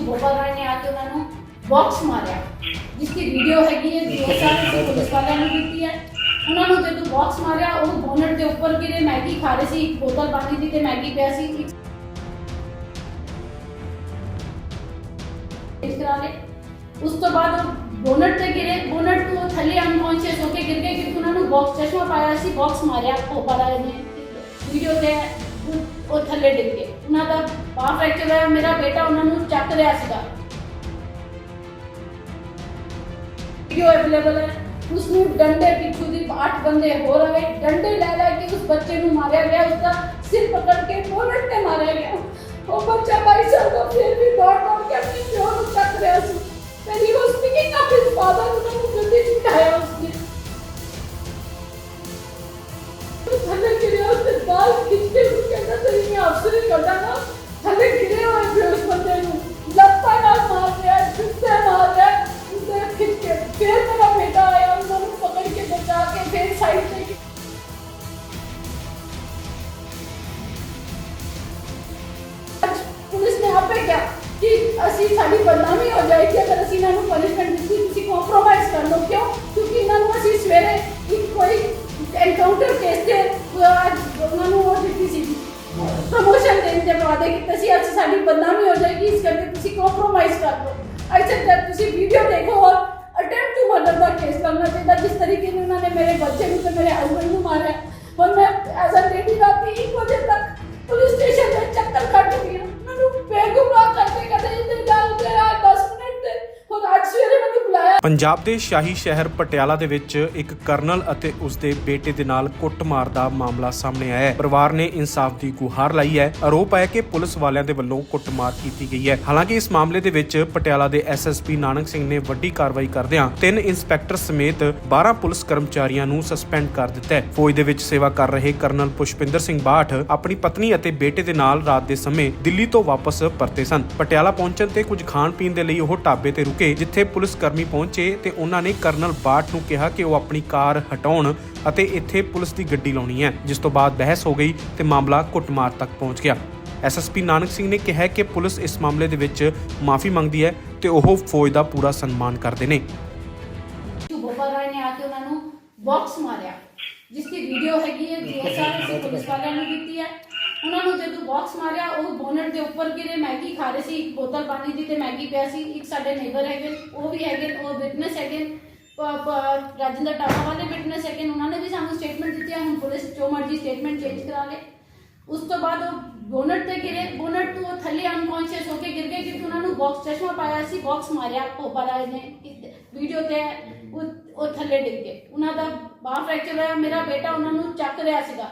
ਬਿੱਟੂ ਭੋਪਾ ਰਾਏ ਨੇ ਆ ਕੇ ਉਹਨਾਂ ਵੀਡੀਓ ਹੈਗੀ ਹੈ, ਦੋ ਸਾਲ ਅਸੀਂ ਪੁਲਿਸ ਵਾਲਿਆਂ ਨੂੰ ਦਿੱਤੀ ਹੈ। ਉਹਨਾਂ ਨੂੰ ਜਦੋਂ ਬਾਕਸ ਮਾਰਿਆ, ਉਹ ਬੋਨਟ ਦੇ ਉੱਪਰ ਗਿਰੇ ਮੈਗੀ ਖਾ ਰਹੇ ਸੀ, ਇੱਕ ਬੋਤਲ ਪਾਣੀ ਦੀ ਤੇ ਮੈਗੀ ਪਿਆ ਸੀ ਇਸ ਕਰਾ ਲਏ। ਉਸ ਤੋਂ ਬਾਅਦ ਬੋਨਟ ਤੇ ਗਿਰੇ। ਬੋਨਟ ਤੋਂ ਥੱਲੇ ਅਨਕੌਂਸ਼ੀਅਸ ਹੋ ਕੇ ਗਿਰ ਗਏ, ਕਿਉਂਕਿ ਉਹਨਾਂ ਨੂੰ ਬਾਕਸ ਚਸ਼ਮਾ ਪਾਇਆ ਸੀ ਬਾਕਸ ਮਾਰਿਆ ਭੋਪਾ ਰਾਏ ਨੇ। ਵੀਡੀਓ ਤੇ ਉਹ ਥੱਲੇ ਡਿੱਗ ਗਏ। ਉਹਨਾਂ ਦਾ ਬਾਹ ਫ੍ਰੈਕਚਰ ਹੋਇਆ, ਮੇਰਾ ਬੇਟਾ ਉਹਨਾਂ ਨੂੰ ਚੱਕ ਰਿਹਾ ਸੀਗਾ। ਵੀਡੀਓ ਅਵੇਲੇਬਲ ਹੈ। ਉਸ ਨੂੰ ਡੰਡੇ ਪਿੱਛੂ ਦੀ ਅੱਠ ਬੰਦੇ ਹੋ ਰਹੇ ਡੰਡੇ ਲੈ ਲੈ ਕੇ ਉਸ ਬੱਚੇ ਨੂੰ ਮਾਰਿਆ ਗਿਆ। ਉਸ ਦਾ ਸਿਰ ਪਕੜ ਕੇ ਬੋਨਟ ਤੇ ਮਾਰਿਆ ਗਿਆ। ਉਹ ਬੱਚਾ ਭਾਈ ਸਾਹਿਬ ਦਾ ਫਿਰ ਵੀ ਦੌੜ ਦੌੜ ਕੇ ਆਪਣੇ ਪਿਓ ਨੂੰ ਚੱਕ ਰਿਹਾ ਸੀ। ਤੇ he was picking up his father ਉਹਨਾਂ ਨੂੰ ਗੱਡੀ ਚ ਬਿਠਾਇਆ ਕਰਦਾ ਨਾ ਥੱਲੇ ਗਿਰੇ ਹੋਏ ਬੇਹੋਸ਼ ਬੰਦੇ ਨੂੰ ਲੱਤਾਂ ਨਾਲ ਮਾਰ ਰਿਹਾ ਜੁੱਤੇ ਮਾਰ ਰਿਹਾ ਉਸਨੇ ਖਿੱਚ ਕੇ ਫਿਰ ਮੇਰਾ ਬੇਟਾ ਆਇਆ ਉਹਨਾਂ ਨੂੰ ਪਕੜ ਕੇ ਬਚਾ ਕੇ ਫਿਰ ਸਾਈਡ ਤੇ ਪੁਲਿਸ ਨੇ ਆਪੇ ਕਿਹਾ ਕਿ ਅਸੀਂ ਸਾਡੀ ਬਦਨਾਮੀ ਹੋ ਜਾਏਗੀ ਅਗਰ ਅਸੀਂ ਇਹਨਾਂ ਨੂੰ ਪਨਿਸ਼ਮੈਂਟ ਦਿੱਤੀ ਤੁਸੀਂ ਕੰਪਰੋਮਾਈਜ਼ ਕਰ ਲਓ ਕਿਉਂ ਕਿਉਂਕਿ ਇਹਨਾਂ ਨੂੰ ਅਸੀਂ ਸਵੇਰੇ ਇੱਕ ਕੋਈ ਐਨਕਾਊਂਟਰ ਕੇਸ ਤੇ ਉਹਨਾਂ ਨੂੰ ਉਹ ਦਿੱਤੀ ਸੀ ਪ੍ਰਮੋਸ਼ਨ ਦੇਣ ਦੇ ਵਾਅਦੇ ਕੀਤੇ ਸੀ ਅੱਜ ਸਾਡੀ ਬਦਨਾਮੀ ਹੋ ਜਾਏਗੀ ਇਸ ਕਰਕੇ ਤੁਸੀਂ ਕੰਪਰੋਮਾਈਜ਼ ਕਰ ਲਓ ਅੱਛਾ ਜਦ ਤੁਸੀਂ ਵੀਡੀਓ ਦੇਖੋ ਔਰ ਅਟੈਂਪਟ ਟੂ ਮਰਡਰ ਦਾ ਕੇਸ ਕਰਨਾ ਚਾਹੀਦਾ ਜਿਸ ਤਰੀਕੇ ਨਾਲ ਉਹਨਾਂ ਨੇ ਮੇਰੇ ਬੱਚੇ ਨੂੰ ਤੇ ਮੇਰੇ ਹਸਬੰਡ ਨੂੰ ਮਾਰਿਆ ਹੁਣ ਮੈਂ ਐਜ਼ ਅ ਲੇਡੀ ਰਾਤੀ 1 ਵਜੇ ਤੱਕ ਪੁਲਿਸ ਸਟੇਸ਼ਨ ਪੰਜਾਬ ਦੇ ਸ਼ਾਹੀ ਸ਼ਹਿਰ ਪਟਿਆਲਾ ਦੇ ਵਿੱਚ ਇੱਕ ਕਰਨਲ ਅਤੇ ਉਸ ਦੇ ਬੇਟੇ ਦੇ ਨਾਲ ਕੁੱਟਮਾਰ ਦਾ ਮਾਮਲਾ ਸਾਹਮਣੇ ਆਇਆ ਹੈ। ਪਰਿਵਾਰ ਨੇ ਇਨਸਾਫ ਦੀ ਗੁਹਾਰ ਲਾਈ ਹੈ। ਆਰੋਪ ਹੈ ਕਿ ਪੁਲਿਸ ਵਾਲਿਆਂ ਦੇ ਵੱਲੋਂ ਕੁੱਟਮਾਰ ਕੀਤੀ ਗਈ ਹੈ। ਹਾਲਾਂਕਿ ਇਸ ਮਾਮਲੇ ਦੇ ਵਿੱਚ ਪਟਿਆਲਾ ਦੇ ਐਸਐਸਪੀ ਨਾਨਕ ਸਿੰਘ ਨੇ ਵੱਡੀ ਕਾਰਵਾਈ ਕਰਦਿਆਂ ਤਿੰਨ ਇੰਸਪੈਕਟਰ ਸਮੇਤ 12 ਪੁਲਿਸ ਕਰਮਚਾਰੀਆਂ ਨੂੰ ਸਸਪੈਂਡ ਕਰ ਦਿੱਤਾ ਹੈ। ਫੌਜ ਦੇ ਵਿੱਚ ਸੇਵਾ ਕਰ ਰਹੇ ਕਰਨਲ ਪੁਸ਼ਪਿੰਦਰ ਸਿੰਘ ਬਾਠ ਆਪਣੀ ਪਤਨੀ ਅਤੇ ਬੇਟੇ ਦੇ ਨਾਲ ਰਾਤ ਦੇ ਸਮੇਂ ਦਿੱਲੀ ਤੋਂ ਵਾਪਸ ਪਰਤੇ ਸਨ। ਪਟਿਆਲਾ ਪਹੁੰਚਣ ਤੇ ਕੁਝ ਖਾਣ ਪੀਣ ਦੇ ਲਈ ਉਹ ਢਾਬੇ ਤੇ ਰੁਕੇ, ਜਿੱਥੇ ਪੁਲਿਸ ਕਰਮੀ ਪਹੁੰਚ ਤੇ ਉਹਨਾਂ ਨੇ ਕਰਨਲ ਬਾਠ ਨੂੰ ਕਿਹਾ ਕਿ ਉਹ ਆਪਣੀ ਕਾਰ ਹਟਾਉਣ ਅਤੇ ਇੱਥੇ ਪੁਲਿਸ ਦੀ ਗੱਡੀ ਲਾਉਣੀ ਹੈ, ਜਿਸ ਤੋਂ ਬਾਅਦ ਬਹਿਸ ਹੋ ਗਈ ਤੇ ਮਾਮਲਾ ਕੁੱਟਮਾਰ ਤੱਕ ਪਹੁੰਚ ਗਿਆ। ਐਸਐਸਪੀ ਨਾਨਕ ਸਿੰਘ ਨੇ ਕਿਹਾ ਕਿ ਪੁਲਿਸ ਇਸ ਮਾਮਲੇ ਦੇ ਵਿੱਚ ਮਾਫੀ ਮੰਗਦੀ ਹੈ ਤੇ ਉਹ ਫੌਜ ਦਾ ਪੂਰਾ ਸਨਮਾਨ ਕਰਦੇ ਨੇ। ਬਿੱਟੂ ਰਾਏ ਨੇ ਆ ਕੇ ਉਹਨਾਂ ਨੂੰ ਬਾਕਸ ਮਾਰਿਆ, ਜਿਸ ਦੀ ਵੀਡੀਓ ਹੈਗੀ ਹੈ ਦੋ ਸਾਲ ਪੁਲਿਸ ਵਾਲਿਆਂ ਨੂੰ ਦਿੱਤੀ ਹੈ। ਉਹਨਾਂ ਨੂੰ ਜਦੋਂ ਬਾਕਸ ਮਾਰਿਆ, ਉਹ ਬੋਨਟ ਦੇ ਉੱਪਰ ਗਿਰੇ, ਮੈਗੀ ਖਾ ਰਹੇ ਸੀ, ਬੋਤਲ ਪਾਣੀ ਦੀ ਤੇ ਮੈਗੀ ਪਿਆ ਸੀ, ਇੱਕ ਸਾਡੇ ਨੇਬਰ ਹੈਗੇ, ਉਹ ਵੀ ਹੈਗੇ, ਉਹ ਵਿਟਨੈਸ ਹੈਗੇ ਰਾਜਿੰਦਰ ਟਾਪਾ ਵਾਲੇ ਵਿਟਨੈਸ ਹੈਗੇ ਉਹਨਾਂ ਨੇ ਵੀ ਸਾਨੂੰ ਸਟੇਟਮੈਂਟ ਦਿੱਤੀ ਹੁਣ ਪੁਲਿਸ ਜੋ ਮਰਜ਼ੀ ਸਟੇਟਮੈਂਟ ਚੇਂਜ ਕਰਾ ਲੇ। ਉਸ ਤੋਂ ਬਾਅਦ ਉਹ ਬੋਨਟ ਤੇ ਗਿਰੇ ਬੋਨਟ ਤੋਂ ਥੱਲੇ ਅਨਕੌਂਸ਼ੀਅਸ ਹੋ ਕੇ ਗਿਰ ਗਏ, ਕਿਉਂਕਿ ਉਹਨਾਂ ਨੂੰ ਬਾਕਸ ਚਸ਼ਮਾ ਪਾਇਆ ਸੀ ਬਾਕਸ ਮਾਰਿਆ, ਭੋਪਾ ਰਾਏ ਨੇ ਵੀਡੀਓ ਤੇ, ਉਹ ਉਹ ਥੱਲੇ ਡਿੱਗ ਗਏ। ਉਹਨਾਂ ਦਾ ਬਾਹ ਫ੍ਰੈਕਚਰ ਹੋਇਆ, ਮੇਰਾ ਬੇਟਾ ਉਹਨਾਂ ਨੂੰ ਚੱਕ ਰਿਹਾ ਸੀਗਾ।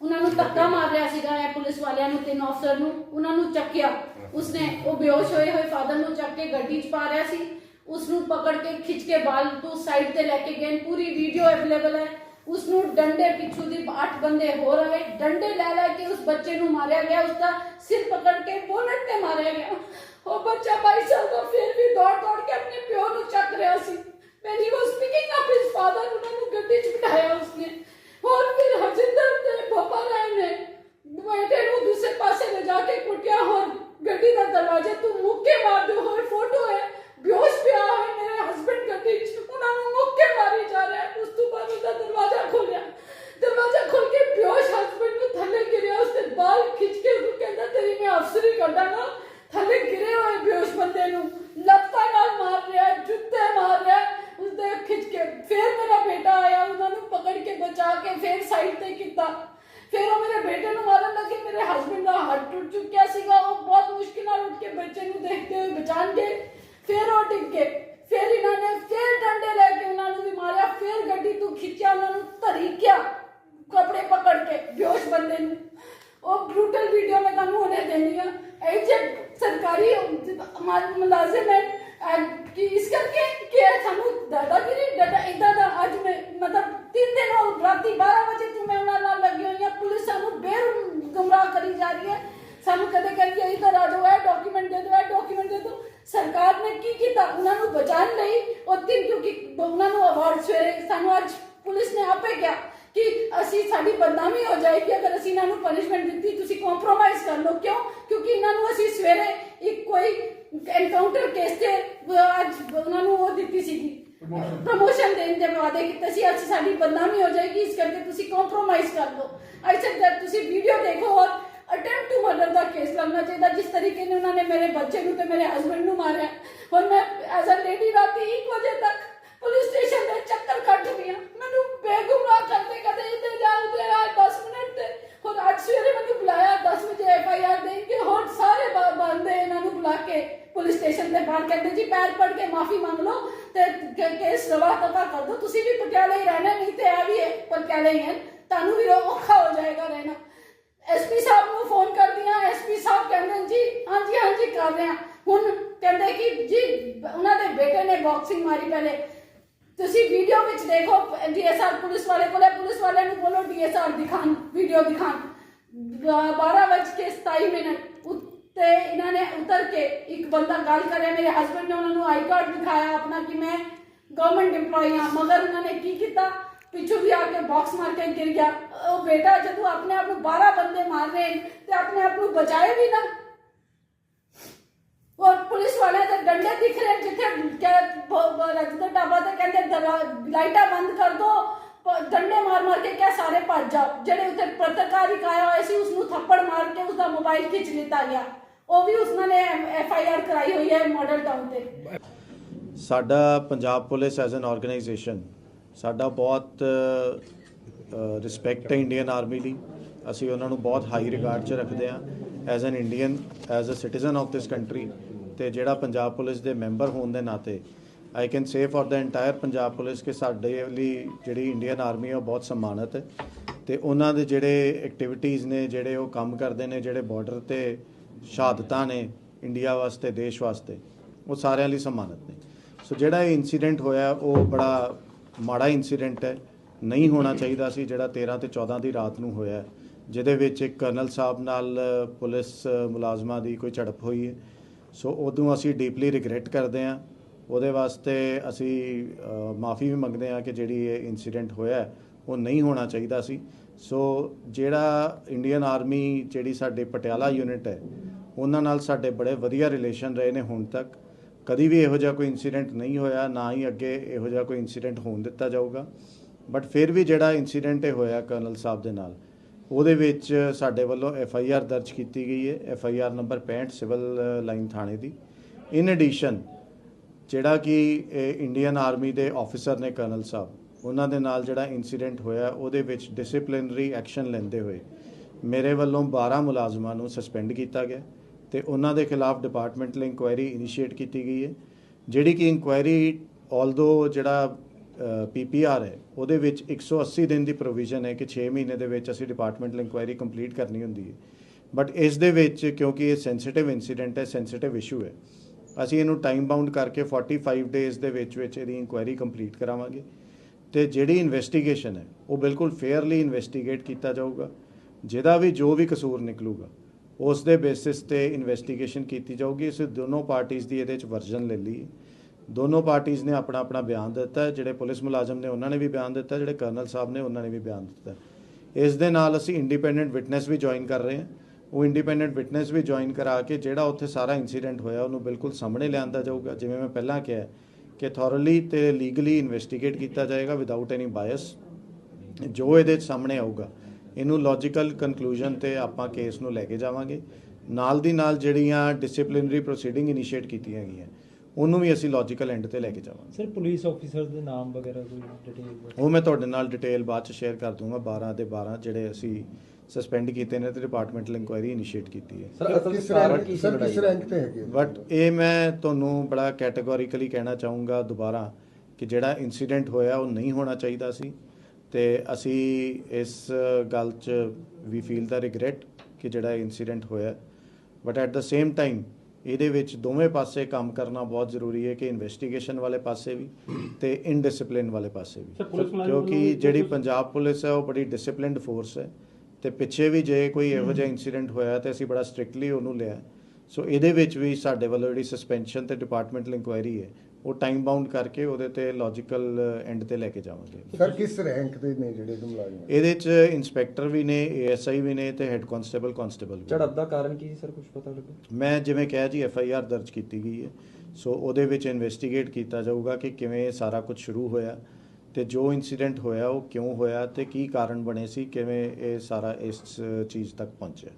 ਉਹਨਾਂ ਨੂੰ ਧੱਕਾ ਮਾਰ ਰਿਹਾ ਸੀਗਾ ਇਹ ਪੁਲਿਸ ਵਾਲਿਆਂ ਨੂੰ, ਤਿੰਨ ਅਫਸਰ ਨੂੰ, ਉਹਨਾਂ ਨੂੰ ਚੱਕਿਆ। ਉਸਨੇ ਉਹ ਬੇਹੋਸ਼ ਹੋਏ ਹੋਏ ਫਾਦਰ ਨੂੰ ਚੱਕ ਕੇ ਗੱਡੀ 'ਚ ਪਾ ਰਿਹਾ ਸੀ। ਉਸ ਨੂੰ ਪਕੜ ਕੇ ਖਿੱਚ ਕੇ ਬਾਲ ਤੋਂ ਸਾਈਡ ਤੇ ਲੈ ਕੇ ਗਏ। ਪੂਰੀ ਵੀਡੀਓ ਅਵੇਲੇਬਲ ਹੈ। ਉਸ ਨੂੰ ਡੰਡੇ ਪਿੱਛੂ ਦੀ ਅੱਠ ਬੰਦੇ ਹੋ ਰਹੇ ਡੰਡੇ ਲੈ ਲੈ ਕੇ ਉਸ ਬੱਚੇ ਨੂੰ ਮਾਰਿਆ ਗਿਆ। ਉਸ ਦਾ ਸਿਰ ਪਕੜ ਕੇ ਬੋਨਟ ਤੇ ਮਾਰਿਆ ਗਿਆ। ਉਹ ਬੱਚਾ ਭਾਈ ਸਾਹਿਬ ਦਾ ਫਿਰ ਵੀ ਦੌੜ ਦੌੜ ਕੇ ਆਪਣੇ ਪਿਓ ਨੂੰ ਚੱਕ ਰਿਹਾ ਸੀ। when he was picking up his ਉਹਨਾਂ ਨੂੰ ਗੱਡੀ 'ਚ ਬਿਠਾਇਆ ਉਸਨੇ ਹੋਰ ਫਿਰ ਹਰਜਿੰਦਰ ਤੇ ਭੋਪਾ ਰਾਏ ਨੇ ਬੇਟੇ ਨੂੰ ਦੂਸਰੇ ਪਾਸੇ ਲੈ ਜਾ ਕੇ ਕੁੱਟਿਆ ਹੋਰ ਗੱਡੀ ਦਾ ਦਰਵਾਜ਼ਾ ਤੋਂ ਮੁੱਕੇ ਮਾਰਦੇ ਹੋਏ ਫੋਟੋ ਹੈ ਬੇਹੋਸ਼ ਪਿਆ ਹੈ ਮੇਰੇ ਹਸਬੰਡ ਗੱਡੀ 'ਚ ਉਹਨਾਂ ਨੂੰ ਮੁੱਕੇ ਮਾਰੀ ਜਾ ਰਿਹਾ ਹੈ। ਉਸ ਤੋਂ ਬਾਅਦ ਉਹਦਾ ਦਰਵਾਜ਼ਾ ਖੋਲਿਆ ਦਰਵਾਜ਼ਾ ਖੋਲ ਕੇ ਬੇਹੋਸ਼ ਹਸਬੰਡ ਨੂੰ ਥੱਲੇ ਗਿਰਿਆ ਉਸਨੇ ਬਾਲ ਖਿੱਚ ਕੇ ਉਹਨੂੰ ਕਹਿੰਦਾ ਤੇਰੀ ਮੈਂ ਅਫਸਰੀ ਕਰਦਾ ਨਾ ਥੱਲੇ ਗਿਰੇ ਹੋਏ ਬੇਹੋਸ਼ ਬੰਦੇ ਨੂੰ ਲੱਤਾਂ ਨਾਲ ਮਾਰ ਰਿਹਾ ਹੈ, ਜੁੱਤੇ ਮਾਰ ਰਿਹਾ ਹੈ। ਉਸਦੇ ਖਿੱਚ ਕੇ ਫਿਰ ਮੇਰਾ ਬੇਟਾ ਆਇਆ ਉਹਨਾਂ ਨੂੰ ਪਕੜ ਕੇ ਬਚਾ ਕੇ ਫਿਰ ਸਾਈਡ ਤੇ ਕੀਤਾ ਫਿਰ ਉਹ ਮੇਰੇ ਬੇਟੇ ਨੂੰ ਮਾਰਨ ਲੱਗੇ ਮੇਰੇ ਹਸਬੰਡ ਦਾ ਹੱਥ ਟੁੱਟ ਚੁੱਕਿਆ ਸੀਗਾ ਉਹ ਬਹੁਤ ਮੁਸ਼ਕਿਲ ਨਾਲ ਉੱਠ ਕੇ ਬੱਚੇ ਬਚਾਣਗੇ ਫਿਰ ਉਹ ਡਿੱਗ ਫਿਰ ਇਹਨਾਂ ਨੇ ਫਿਰ ਡੰਡੇ ਲੈ ਕੇ ਉਹਨਾਂ ਨੂੰ ਵੀ ਮਾਰਿਆ, ਫਿਰ ਗੱਡੀ ਤੋਂ ਖਿੱਚਿਆ, ਉਹਨਾਂ ਨੂੰ ਧਰੀਕਿਆ ਕਪੜੇ ਪਕੜ ਕੇ, ਬੇਹੋਸ਼ ਬੰਦੇ ਨੂੰ। ਉਹ ਬਰੂਟਲ ਵੀਡੀਓ ਮੈਂ ਤੁਹਾਨੂੰ ਹੁਣੇ ਦੇਣੀ ਆ। ਇਹ ਜੇ ਸਰਕਾਰੀ ਮੁਲਾਜ਼ਮ ਹੈ ਕਿ ਇਸ ਕਰਕੇ ਕਿ ਸਾਨੂੰ ਦਾਦਾਗਿਰੀ ਡਾਟਾ ਇਦਾਂ ਦਾ ਅੱਜ ਮੈਂ ਮਤਲਬ ਤਿੰਨ ਦਿਨ ਹੋ ਰਾਤੀ 12 ਵਜੇ ਤੋਂ ਮੈਂ ਉਹਨਾਂ ਨਾਲ ਲੱਗੀ ਹੋਈ ਹਾਂ ਪੁਲਿਸ ਸਾਨੂੰ ਬੇਰ ਗੁੰਮਰਾਹ ਕਰੀ ਜਾ ਰਹੀ ਹੈ ਸਾਨੂੰ ਕਦੇ ਕਹਿੰਦੀ ਹੈ ਇਧਰ ਆ ਜਾਓ ਇਹ ਡਾਕੂਮੈਂਟ ਦੇ ਦਿਓ ਇਹ ਡਾਕੂਮੈਂਟ ਦੇ ਦਿਓ ਸਰਕਾਰ ਨੇ ਕੀ ਕੀਤਾ ਉਹਨਾਂ ਨੂੰ ਬਚਾਉਣ ਲਈ ਉਹ ਤਿੰਨ ਕਿਉਂਕਿ ਉਹਨਾਂ ਨੂੰ ਅਵਾਰਡ ਸਵੇਰੇ ਸਾਨੂੰ ਅੱਜ ਪੁਲਿਸ ਨੇ ਆਪੇ ਕਿਹਾ ਕਿ ਅਸੀਂ ਸਾਡੀ ਬਦਨਾਮੀ ਹੋ ਜਾਏਗੀ ਅਗਰ ਅਸੀਂ ਇਹਨਾਂ ਨੂੰ ਪਨਿਸ਼ਮੈਂਟ ਦਿੱਤੀ ਤੁਸੀਂ ਕੰਪਰੋਮਾਈਜ਼ ਕਰ ਲਓ। ਕਿਉਂ? ਕਿਉਂਕਿ ਇਹਨਾਂ ਨੂੰ ਅਸੀਂ ਸਵੇਰੇ ਇੱਕ ਕੋਈ ਐਨਕਾਊਂਟਰ ਕੇਸ ਤੇ ਅੱਜ ਉਹਨਾਂ ਨੂੰ ਉਹ ਦਿੱਤੀ ਸੀਗੀ। ਪ੍ਰਮੋਸ਼ਨ ਦੇਣ ਦੇ ਵਾਅਦੇ ਕੀਤੇ ਸੀ ਅੱਜ ਸਾਡੀ ਬਦਨਾਮੀ ਹੋ ਜਾਏਗੀ ਇਸ ਕਰਕੇ ਤੁਸੀਂ ਕੰਪਰੋਮਾਈਜ਼ ਕਰ ਲਓ। ਆਈ ਸੈਡ that ਤੁਸੀਂ ਵੀਡੀਓ ਦੇਖੋ ਔਰ ਅਟੈਂਪਟ ਟੂ ਮਰਡਰ ਦਾ ਕੇਸ ਲੱਗਣਾ ਚਾਹੀਦਾ ਜਿਸ ਤਰੀਕੇ ਨਾਲ ਉਹਨਾਂ ਨੇ ਮੇਰੇ ਬੱਚੇ ਨੂੰ ਤੇ ਮੇਰੇ ਹਸਬੰਡ ਨੂੰ ਮਾਰਿਆ। ਔਰ ਮੈਂ ਐਜ਼ ਅ ਲੇਡੀ ਰਾਤੀ 1 ਵਜੇ ਤੱਕ ਪੁਲਿਸ ਸਟੇਸ਼ਨ ਦੇ ਚੱਕਰ ਕੱਟ ਰਹੀ ਹਾਂ ਮੈਨੂੰ ਬੇਗੁਨਾਹ ਕਰਦੇ ਕਦੇ ਇੱਥੇ ਜਾ ਉੱਧਰ ਆ 10 ਮਿੰਟ ਤੇ ਹੁਣ ਅੱਜ ਸਵੇਰੇ ਮੈਨੂੰ ਬੁਲਾਇਆ 10 ਵਜੇ ਐਫ ਆਈ ਆਰ ਦੇਣਗੇ ਹੁਣ ਸਾਰੇ ਬ- ਬੰਦੇ ਇਹਨਾਂ ਨੂੰ ਬੁਲਾ ਕੇ ਪੁਲਿਸ ਸਟੇਸ਼ਨ ਤੇ ਬਾਹਰ ਕਹਿੰਦੇ ਜੀ ਪੈਰ ਪੜ ਕੇ ਮਾਫੀ ਮੰਗ ਲਓ ਤੇ ਕ- ਕੇਸ ਰਵਾ ਤਫਾ ਕਰ ਦੋ ਤੁਸੀਂ ਵੀ ਪਟਿਆਲੇ ਹੀ ਰਹਿਣਾ ਨਹੀਂ ਤੇ ਇਹ ਵੀ ਹੈ ਪਟਿਆਲੇ ਹੀ ਹੈ ਤੁਹਾਨੂੰ ਵੀ ਉਹ ਔਖਾ ਹੋ ਜਾਏਗਾ ਰਹਿਣਾ। ਐਸਪੀ ਸਾਹਿਬ ਨੂੰ ਫੋਨ ਕਰਦੀਆਂ ਐਸਪੀ ਸਾਹਿਬ ਕਹਿੰਦੇ ਨੇ, ਜੀ ਹਾਂਜੀ ਹਾਂਜੀ ਕਰ ਰਹੇ ਹਾਂ। ਹੁਣ ਕਹਿੰਦੇ ਕਿ ਜੀ ਉਹਨਾਂ ਦੇ ਬੇਟੇ ਨੇ ਬਾਕਸਿੰਗ ਮਾਰੀ ਪਹਿਲੇ। ਤੁਸੀਂ ਵੀਡੀਓ ਵਿੱਚ ਦੇਖੋ ਡੀਐਸਆਰ ਪੁਲਿਸ ਵਾਲੇ ਕੋਲੇ ਪੁਲਿਸ ਵਾਲਿਆਂ ਨੂੰ ਬੋਲੋ ਡੀਐਸਆਰ ਦਿਖਾਣ ਵੀਡੀਓ ਦਿਖਾਣ। 12 ਵਜੇ ਕੇ 27 ਮਿੰਟ। ਉੱਤੇ ਇਹਨਾਂ ਨੇ ਉਤਰ ਕੇ ਇੱਕ ਬੰਦਾ ਗੱਲ ਕਰਿਆ। ਮੇਰੇ ਹਸਬੰਡ ਨੇ ਉਹਨਾਂ ਨੂੰ ਆਈ ਕਾਰਡ ਦਿਖਾਇਆ ਆਪਣਾ ਕਿ ਮੈਂ ਗਵਰਨਮੈਂਟ EMPLOYE ਹਾਂ। ਮਗਰ ਉਹਨਾਂ ਨੇ ਕੀ ਕੀਤਾ? ਪਿੱਛੋਂ ਵੀ ਆ ਕੇ ਬਾਕਸ ਮਾਰ ਕੇ ਗਿਰ ਗਿਆ। ਉਹ ਬੇਟਾ ਜਦੋਂ ਆਪਣੇ ਆਪ ਨੂੰ 12 ਬੰਦੇ ਮਾਰ ਰਹੇ ਤੇ ਆਪਣੇ ਆਪ ਨੂੰ ਬਚਾਏ ਵੀ ਨਾ। ਔਰ ਪੁਲਿਸ ਵਾਲੇ ਦੇ ਡੰਡੇ ਦਿਖ ਰਹੇ ਜਿੱਥੇ ਰਜਤ ਢਾਬਾ ਤੇ ਕਹਿੰਦੇ ਲਾਈਟਾਂ ਬੰਦ ਕਰ ਦੋ। ਡੰਡੇ ਮਾਰ ਮਾਰ ਕੇ ਕਿਆ ਸਾਰੇ ਭੱਜ ਜਾਓ ਜਿਹੜੇ ਉੱਤੇ ਪੱਤਰਕਾਰ ਆਇਆ ਹੋਇਆ ਸੀ ਉਸ ਨੂੰ ਥੱਪੜ ਮਾਰ ਕੇ ਉਸ ਦਾ ਮੋਬਾਈਲ ਖਿੱਚ ਲਿੱਤਾ ਗਿਆ। ਉਹ ਵੀ ਉਸਨੇ ਨੇ ਐਫ ਆਈ ਆਰ ਕਰਾਈ ਹੋਈ ਹੈ ਮਾਡਲ ਟਾਊਨ ਤੇ। ਸਾਡਾ Punjab police as an organisation ਸਾਡਾ ਬਹੁਤ ਰਿਸਪੈਕਟ ਹੈ ਇੰਡੀਅਨ ਆਰਮੀ ਲਈ ਅਸੀਂ ਉਹਨਾਂ ਨੂੰ ਬਹੁਤ ਹਾਈ ਰਿਗਾਰਡ 'ਚ ਰੱਖਦੇ ਹਾਂ। As an Indian as a citizen of this country ਤੇ ਜਿਹੜਾ ਪੰਜਾਬ ਪੁਲਿਸ ਦੇ ਮੈਂਬਰ ਹੋਣ ਦੇ ਨਾਤੇ I can say for the entire Punjab police ਕਿ ਸਾਡੇ ਲਈ ਜਿਹੜੀ ਇੰਡੀਅਨ ਆਰਮੀ ਹੈ ਉਹ ਬਹੁਤ ਸਨਮਾਨਿਤ ਹੈ। ਤੇ ਉਹਨਾਂ ਦੇ ਜਿਹੜੇ ਐਕਟੀਵਿਟੀਜ਼ ਨੇ, ਜਿਹੜੇ ਉਹ ਕੰਮ ਕਰਦੇ ਨੇ, ਜਿਹੜੇ ਬਾਰਡਰ ਤੇ ਸ਼ਹਾਦਤਾਂ ਨੇ ਇੰਡੀਆ ਵਾਸਤੇ, ਦੇਸ਼ ਵਾਸਤੇ, ਉਹ ਸਾਰਿਆਂ ਲਈ ਸਨਮਾਨਿਤ ਨੇ। ਸੋ ਜਿਹੜਾ ਇਹ ਇਨਸੀਡੈਂਟ ਹੋਇਆ, ਉਹ ਬੜਾ ਮਾੜਾ ਇਨਸੀਡੈਂਟ ਹੈ। ਨਹੀਂ ਹੋਣਾ ਚਾਹੀਦਾ ਸੀ, ਜਿਹੜਾ 13 ਤੇ 14 ਦੀ ਰਾਤ ਨੂੰ ਹੋਇਆ ਜਿਹਦੇ ਵਿੱਚ ਇੱਕ ਕਰਨਲ ਸਾਹਿਬ ਨਾਲ ਪੁਲਿਸ ਮੁਲਾਜ਼ਮਾਂ ਦੀ ਕੋਈ ਝੜਪ ਹੋਈ ਹੈ। ਸੋ ਉਦੋਂ ਅਸੀਂ ਡੀਪਲੀ ਰਿਗਰੈਟ ਕਰਦੇ ਹਾਂ। ਉਹਦੇ ਵਾਸਤੇ ਅਸੀਂ ਮਾਫੀ ਵੀ ਮੰਗਦੇ ਹਾਂ ਕਿ ਜਿਹੜੀ ਇਹ ਇਨਸੀਡੈਂਟ ਹੋਇਆ ਉਹ ਨਹੀਂ ਹੋਣਾ ਚਾਹੀਦਾ ਸੀ। ਸੋ ਜਿਹੜਾ ਇੰਡੀਅਨ ਆਰਮੀ ਜਿਹੜੀ ਸਾਡੇ ਪਟਿਆਲਾ ਯੂਨਿਟ ਹੈ, ਉਹਨਾਂ ਨਾਲ ਸਾਡੇ ਬੜੇ ਵਧੀਆ ਰਿਲੇਸ਼ਨ ਰਹੇ ਨੇ ਹੁਣ ਤੱਕ। ਕਦੀ ਵੀ ਇਹੋ ਜਿਹਾ ਕੋਈ ਇਨਸੀਡੈਂਟ ਨਹੀਂ ਹੋਇਆ, ਨਾ ਹੀ ਅੱਗੇ ਇਹੋ ਜਿਹਾ ਕੋਈ ਇਨਸੀਡੈਂਟ ਹੋਣ ਦਿੱਤਾ ਜਾਊਗਾ। ਬਟ ਫਿਰ ਵੀ ਜਿਹੜਾ ਇਨਸੀਡੈਂਟ ਇਹ ਹੋਇਆ ਕਰਨਲ ਸਾਹਿਬ ਦੇ ਨਾਲ, ਉਹਦੇ ਵਿੱਚ ਸਾਡੇ ਵੱਲੋਂ ਐਫ ਆਈ ਆਰ ਦਰਜ ਕੀਤੀ ਗਈ ਹੈ। F I R number 65 civil line ਥਾਣੇ ਦੀ। ਇਨ ਐਡੀਸ਼ਨ ਜਿਹੜਾ ਕਿ, ਇਹ ਇੰਡੀਅਨ ਆਰਮੀ ਦੇ ਆਫੀਸਰ ਨੇ ਕਰਨਲ ਸਾਹਿਬ, ਉਹਨਾਂ ਦੇ ਨਾਲ ਜਿਹੜਾ ਇਨਸੀਡੈਂਟ ਹੋਇਆ, ਉਹਦੇ ਵਿੱਚ ਡਿਸਪਲਿਨਰੀ ਐਕਸ਼ਨ ਲੈਂਦੇ ਹੋਏ ਮੇਰੇ ਵੱਲੋਂ 12 ਮੁਲਾਜ਼ਮਾਂ ਨੂੰ ਸਸਪੈਂਡ ਕੀਤਾ ਗਿਆ ਤੇ ਉਹਨਾਂ ਦੇ ਖਿਲਾਫ ਡਿਪਾਰਟਮੈਂਟਲ ਇਨਕੁਆਇਰੀ ਇਨੀਸ਼ੀਏਟ ਕੀਤੀ ਗਈ ਹੈ, ਜਿਹੜੀ ਕਿ ਇਨਕੁਆਇਰੀ ਆਲਦੋ ਜਿਹੜਾ ਪੀਪੀਆਰ ਹੈ, ਉਹਦੇ ਵਿੱਚ 180 ਦਿਨ ਦੀ ਪ੍ਰੋਵੀਜ਼ਨ ਹੈ ਕਿ 6 ਮਹੀਨੇ ਦੇ ਵਿੱਚ ਅਸੀਂ ਡਿਪਾਰਟਮੈਂਟਲ ਇਨਕੁਆਇਰੀ ਕੰਪਲੀਟ ਕਰਨੀ ਹੁੰਦੀ ਹੈ। ਬਟ ਇਸ ਦੇ ਵਿੱਚ ਕਿਉਂਕਿ ਇਹ ਸੈਂਸਿਟਿਵ ਇਨਸੀਡੈਂਟ ਹੈ ਸੈਂਸਿਟਿਵ ਇਸ਼ੂ ਹੈ ਅਸੀਂ ਇਹਨੂੰ ਟਾਈਮ ਬਾਉਂਡ ਕਰਕੇ 45 ਡੇਜ਼ ਦੇ ਵਿੱਚ ਵਿੱਚ ਇਹਦੀ ਇਨਕੁਆਇਰੀ ਕੰਪਲੀਟ ਕਰਾਵਾਂਗੇ। ਤੇ ਜਿਹੜੀ ਇਨਵੈਸਟੀਗੇਸ਼ਨ ਹੈ, ਉਹ ਬਿਲਕੁਲ ਫੇਅਰਲੀ ਇਨਵੈਸਟੀਗੇਟ ਕੀਤਾ ਜਾਊਗਾ। ਜਿਹਦਾ ਵੀ ਜੋ ਵੀ ਕਸੂਰ ਨਿਕਲੂਗਾ, ਉਸ ਦੇ ਬੇਸਿਸ ਤੇ ਇਨਵੈਸਟੀਗੇਸ਼ਨ ਕੀਤੀ ਜਾਊਗੀ। ਇਸ ਦੋਨੋਂ ਪਾਰਟੀਆਂ ਦੀ ਇਹਦੇ ਵਿੱਚ ਵਰਜਨ ਲੈ ਲਈ ਦੋਨੋਂ ਪਾਰਟੀਆਂ ਨੇ ਆਪਣਾ ਆਪਣਾ ਬਿਆਨ ਦਿੱਤਾ ਜਿਹੜੇ ਪੁਲਿਸ ਮੁਲਾਜ਼ਮ ਨੇ ਉਹਨਾਂ ਨੇ ਵੀ ਬਿਆਨ ਦਿੱਤਾ, ਜਿਹੜੇ ਕਰਨਲ ਸਾਹਿਬ ਨੇ ਉਹਨਾਂ ਨੇ ਵੀ ਬਿਆਨ ਦਿੱਤਾ। ਇਸ ਦੇ ਨਾਲ ਅਸੀਂ ਇੰਡੀਪੈਂਡੈਂਟ ਵਿਟਨੈਸ ਵੀ ਜੁਆਇਨ ਕਰ ਰਹੇ ਹਾਂ। ਉਹ ਇੰਡੀਪੈਂਡੈਂਟ ਵਿਟਨੈਸ ਵੀ ਜੁਆਇਨ ਕਰਾ ਕੇ ਜਿਹੜਾ ਉੱਥੇ ਸਾਰਾ ਇਨਸੀਡੈਂਟ ਹੋਇਆ ਉਹਨੂੰ ਬਿਲਕੁਲ ਸਾਹਮਣੇ ਲਿਆਂਦਾ ਜਾਊਗਾ। ਜਿਵੇਂ ਮੈਂ ਪਹਿਲਾਂ ਕਿਹਾ ਕਿ ਥੋਰਲੀ ਤੇ ਲੀਗਲੀ ਇਨਵੈਸਟੀਗੇਟ ਕੀਤਾ ਜਾਏਗਾ ਵਿਦਆਊਟ ਐਨੀ ਬਾਇਸ ਜੋ ਇਹਦੇ ਸਾਹਮਣੇ ਆਊਗਾ ਇਹਨੂੰ ਲੌਜੀਕਲ ਕਨਕਲੂਜਨ ਤੇ ਆਪਾਂ ਕੇਸ ਨੂੰ ਲੈ ਕੇ ਜਾਵਾਂਗੇ। ਨਾਲ ਦੀ ਨਾਲ ਜਿਹੜੀਆਂ ਡਿਸਪਲਿਨਰੀ ਪ੍ਰੋਸੀਡਿੰਗ ਇਨੀਸ਼ੀਏਟ ਕੀਤੀਆਂ ਗਈਆਂ ਉਹਨੂੰ ਵੀ ਅਸੀਂ ਲੌਜੀਕਲ ਐਂਡ ਤੇ ਲੈ ਕੇ ਜਾਵਾਂਗੇ। ਸਰ ਪੁਲਿਸ ਆਫੀਸਰ ਦੇ ਨਾਮ ਵਗੈਰਾ ਕੋਈ ਡਿਟੇਲ ਉਹ ਮੈਂ ਤੁਹਾਡੇ ਨਾਲ ਡਿਟੇਲ ਬਾਅਦ ਚ ਸ਼ੇਅਰ ਕਰ ਦੂੰਗਾ 12 ਦੇ 12 ਜਿਹੜੇ ਅਸੀਂ ਸਸਪੈਂਡ ਕੀਤੇ ਨੇ ਤੇ ਡਿਪਾਰਟਮੈਂਟਲ ਇਨਕੁਆਇਰੀ ਇਨੀਸ਼ੀਏਟ ਕੀਤੀ ਹੈ। ਸਰ ਅਸਲ ਕਿਸ ਕੀ ਸਰ? ਰੈਂਕ ਤੇ ਹੈਗੇ ਬਟ ਇਹ ਮੈਂ ਤੁਹਾਨੂੰ ਬੜਾ ਕੈਟਾਗੋਰੀਕਲੀ ਕਹਿਣਾ ਚਾਹੂੰਗਾ ਦੁਬਾਰਾ ਕਿ ਜਿਹੜਾ ਇਨਸੀਡੈਂਟ ਹੋਇਆ ਉਹ ਨਹੀਂ ਹੋਣਾ ਚਾਹੀਦਾ ਸੀ ਤੇ ਅਸੀਂ ਇਸ ਗੱਲ 'ਚ ਵੀ ਫੀਲ ਦਾ ਰਿਗਰੈਟ ਕਿ ਜਿਹੜਾ ਇਨਸੀਡੈਂਟ ਹੋਇਆ। But at the same time ਇਹਦੇ ਵਿੱਚ ਦੋਵੇਂ ਪਾਸੇ ਕੰਮ ਕਰਨਾ ਬਹੁਤ ਜ਼ਰੂਰੀ ਹੈ ਕਿ ਇਨਵੈਸਟੀਗੇਸ਼ਨ ਵਾਲੇ ਪਾਸੇ ਵੀ ਤੇ ਇਨਡਿਸਪਲਿਨ ਵਾਲੇ ਪਾਸੇ ਵੀ। ਕਿਉਂਕਿ ਜਿਹੜੀ ਪੰਜਾਬ ਪੁਲਿਸ ਹੈ ਉਹ ਬੜੀ ਡਿਸਪਲਿਨਡ ਫੋਰਸ ਹੈ। ਤੇ ਪਿੱਛੇ ਵੀ ਜੇ ਕੋਈ ਇਹੋ ਜਿਹਾ ਇਨਸੀਡੈਂਟ ਹੋਇਆ ਤੇ ਅਸੀਂ ਬੜਾ ਸਟ੍ਰਿਕਟਲੀ ਉਹਨੂੰ ਲਿਆ। ਸੋ ਇਹਦੇ ਵਿੱਚ ਵੀ ਸਾਡੇ ਵੱਲੋਂ ਜਿਹੜੀ ਸਸਪੈਂਸ਼ਨ ਤੇ ਡਿਪਾਰਟਮੈਂਟਲ ਇਨਕੁਆਇਰੀ ਹੈ ਉਹ ਟਾਈਮ ਬਾਉਂਡ ਕਰਕੇ ਉਹਦੇ ਤੇ ਲੌਜੀਕਲ ਐਂਡ ਤੇ ਲੈ ਕੇ ਜਾਵਾਂਗੇ। ਸਰ ਕਿਸ ਰੈਂਕ ਦੇ ਨੇ ਜਿਹੜੇ ਇਹਦੇ ਮੁਲਾਜ਼ਮ? ਇਹਦੇ ਚ ਇਨਸਪੈਕਟਰ ਵੀ ਨੇ ਏਐਸਆਈ ਵੀ ਨੇ ਤੇ ਹੈੱਡ ਕਾਂਸਟੇਬਲ ਕਾਂਸਟੇਬਲ ਵੀ ਨੇ। ਝੜਪ ਦਾ ਕਾਰਨ ਕੀ ਸਰ ਕੁਝ ਪਤਾ ਲੱਗਾ ਮੈਂ ਜਿਵੇਂ ਕਿਹਾ ਜੀ ਐਫ ਆਈ ਆਰ ਦਰਜ ਕੀਤੀ ਗਈ ਹੈ। ਸੋ ਉਹਦੇ ਵਿੱਚ ਇਨਵੈਸਟੀਗੇਟ ਕੀਤਾ ਜਾਊਗਾ ਕਿ ਕਿਵੇਂ ਸਾਰਾ ਕੁਝ ਸ਼ੁਰੂ ਹੋਇਆ। ਤੇ ਜੋ ਇਨਸੀਡੈਂਟ ਹੋਇਆ ਉਹ ਕਿਉਂ ਹੋਇਆ ਤੇ ਕੀ ਕਾਰਨ ਬਣੇ ਸੀ? ਕਿਵੇਂ ਇਹ ਸਾਰਾ ਇਸ ਚੀਜ਼ ਤੱਕ ਪਹੁੰਚਿਆ?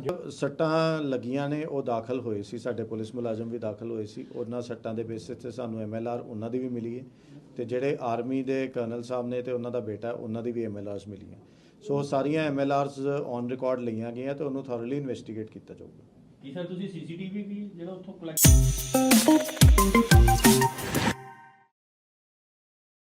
ਜੋ ਸੱਟਾਂ ਲੱਗੀਆਂ ਨੇ ਉਹ ਦਾਖਲ ਹੋਏ ਸੀ। ਸਾਡੇ ਪੁਲਿਸ ਮੁਲਾਜ਼ਮ ਵੀ ਦਾਖਲ ਹੋਏ ਸੀ। ਉਹਨਾਂ ਸੱਟਾਂ ਦੇ ਬੇਸਿਸ ਤੇ ਸਾਨੂੰ ਐਮਐਲਆਰ ਉਹਨਾਂ ਦੀ ਵੀ ਮਿਲੀ ਹੈ ਤੇ ਜਿਹੜੇ ਆਰਮੀ ਦੇ ਕਰਨਲ ਸਾਹਿਬ ਨੇ ਤੇ ਉਹਨਾਂ ਦਾ ਬੇਟਾ ਉਹਨਾਂ ਦੀ ਵੀ ਐਮਐਲਆਰਸ ਮਿਲੀ ਹੈ ਸੋ ਸਾਰੀਆਂ ਐਮਐਲਆਰਸ ਔਨ ਰਿਕਾਰਡ ਲਈਆਂ ਗਈਆਂ ਤੇ ਉਹਨੂੰ ਥੋਰਲੀ ਇਨਵੈਸਟੀਗੇਟ ਕੀਤਾ ਜਾਊਗਾ। ਕੀ ਸਰ ਤੁਸੀਂ ਸੀਸੀਟੀਵੀ ਵੀ ਜਿਹੜਾ ਉੱਥੋਂ ਕਲੈਕਟ